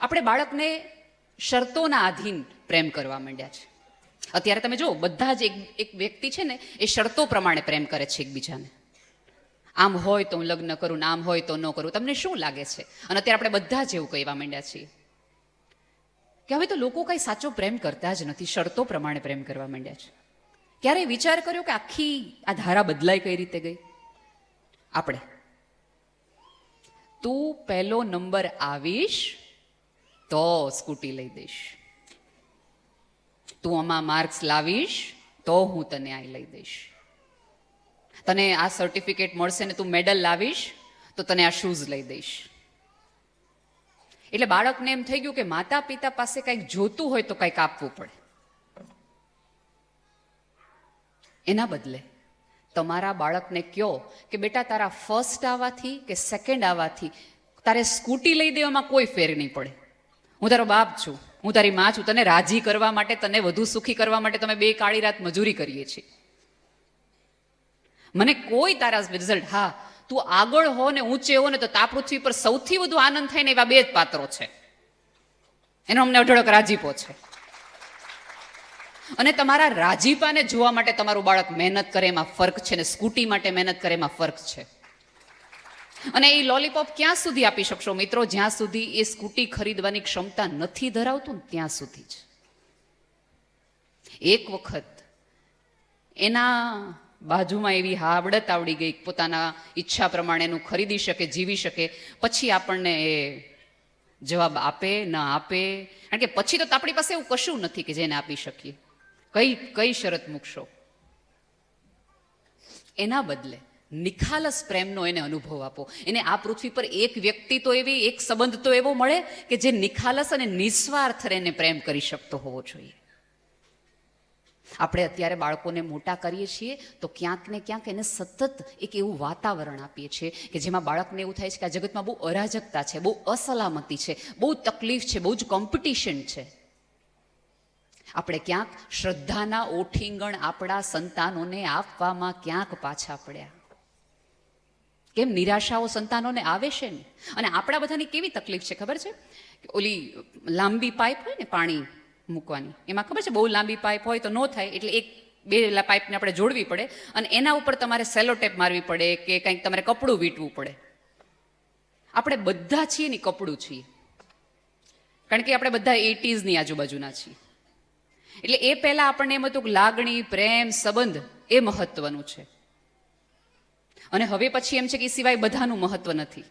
આપણે બાળકને શરતોના આધીન પ્રેમ કરવા માંડ્યા છે. અત્યારે તમે જુઓ, બધા જ એક એક વ્યક્તિ છે ને, એ શરતો પ્રમાણે પ્રેમ કરે છે એકબીજાને. આમ હોય તો હું લગ્ન કરું ને આમ હોય તો ન કરું, તમને શું લાગે છે? અને અત્યારે આપણે બધા જ એવું કહેવા માંડ્યા છીએ. કે હવે તો લોકો કંઈ સાચો પ્રેમ કરતા જ નથી, શરતો પ્રમાણે પ્રેમ કરવા માંડ્યા છે. ક્યારે વિચાર કર્યો કે આખી આ ધારા બદલાઈ કઈ રીતે ગઈ? આપણે. તું પહેલો નંબર આવીશ તો સ્કૂટી લઈ દઈશ. તું આમાં માર્ક્સ લાવીશ, તો હું તને આ લઈ દઈશ. તને આ સર્ટિફિકેટ મળશે ને તું મેડલ લાવીશ, તો તને આ શૂઝ લઈ દઈશ. એટલે બાળકને એમ થઈ ગયું કે માતા પિતા પાસે કંઈક જોતું હોય તો કંઈક આપવું પડે. એના બદલે તમારા બાળકને કહો કે બેટા તારા ફર્સ્ટ આવવાથી કે સેકન્ડ આવવાથી તારે સ્કૂટી લઈ દેવામાં કોઈ ફેર નહીં પડે. હું તારો બાપ છું. હું તારી માં છું. તને રાજી કરવા માટે, તને વધુ સુખી કરવા માટે તમે બે કાળી રાત મજૂરી કરીએ છીએ. મને કોઈ તારા રિઝલ્ટ હા, તું આગળ હો ને ઊંચે હો ને તો તા પૃથ્વી પર સૌથી વધુ આનંદ થાય ને એવા બે જ પાત્રો છે. એનો અમને અઢળક રાજીપો છે. અને તમારા રાજીપાને જોવા માટે તમારું બાળક મહેનત કરે, એમાં ફર્ક છે ને, સ્કૂટી માટે મહેનત કરે, એમાં ફર્ક છે. અને એ લોલીપોપ ક્યાં સુધી આપી શકશો મિત્રો? જ્યાં સુધી એ સ્કૂટી ખરીદવાની ક્ષમતા નથી ધરાવતું ત્યાં સુધી જ. એક વખત એના બાજુમાં એવી હાવડત આવડી ગઈ પોતાના ઈચ્છા પ્રમાણે એનું ખરીદી શકે, જીવી શકે. પછી આપણને એ જવાબ આપે, ન આપે. કારણ કે પછી તો આપણી પાસે એવું કશું નથી કે જેને આપી શકીએ. કઈ કઈ શરત મૂકશો? એના બદલે નિખાલસ પ્રેમનો એને અનુભવ આપો. એને આ પૃથ્વી પર એક વ્યક્તિ તો એવી, એક સંબંધ તો એવો મળે કે જે નિખાલસ અને નિસ્વાર્થ એને પ્રેમ કરી શકતો હોવો જોઈએ. આપણે અત્યારે બાળકોને મોટા કરીએ છીએ તો ક્યાંક ને ક્યાંક એને સતત એક એવું વાતાવરણ આપીએ છીએ કે જેમાં બાળકને એવું થાય છે કે આ જગતમાં બહુ અરાજકતા છે, બહુ અસલામતી છે, બહુ તકલીફ છે, બહુ જ કોમ્પિટિશન છે. આપણે ક્યાંક શ્રદ્ધાના ઓઠીંગણ આપણા સંતાનોને આપવામાં ક્યાંક પાછા પડ્યા. કેમ નિરાશાઓ સંતાનોને આવે છે ને? અને આપણા બધાની કેવી તકલીફ છે? ખબર છે? ઓલી લાંબી પાઇપ હોય ને પાણી મૂકવાની. એમાં ખબર છે? બહુ લાંબી પાઇપ હોય તો ન થાય, એટલે એક, બે પાઇપને આપણે જોડવી પડે અને એના ઉપર તમારે સેલો ટેપ મારવી પડે કે કંઈક તમારે કપડું વીંટવું પડે. આપણે બધા છીએ ને કપડું છીએ. કારણ કે આપણે બધા એટીઝની આજુબાજુના છીએ. એટલે એ પહેલાં આપણને એમ હતું કે લાગણી, પ્રેમ, સંબંધ એ મહત્વનું છે. અને હવે પછી એમ છે કે એ સિવાય બધાનું મહત્વ નથી.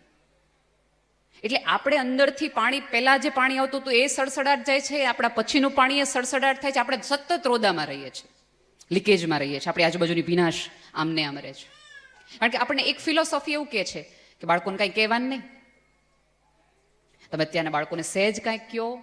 એટલે આપણે અંદરથી પાણી, પહેલાં જે પાણી આવતું હતું એ સડસડાટ જાય છે, આપણા પછીનું પાણી એ સડસડાટ થાય છે, આપણે સતત રોદામાં રહીએ છીએ. લીકેજમાં રહીએ છીએ, આપણી આજુબાજુની વિનાશ આમને આમ રહે છે. કારણ કે આપણને એક ફિલોસોફી એવું કહે છે કે બાળકોને કાંઈ કહેવાનું નહીં. તમે અત્યારના બાળકોને સહેજ કાંઈક કહો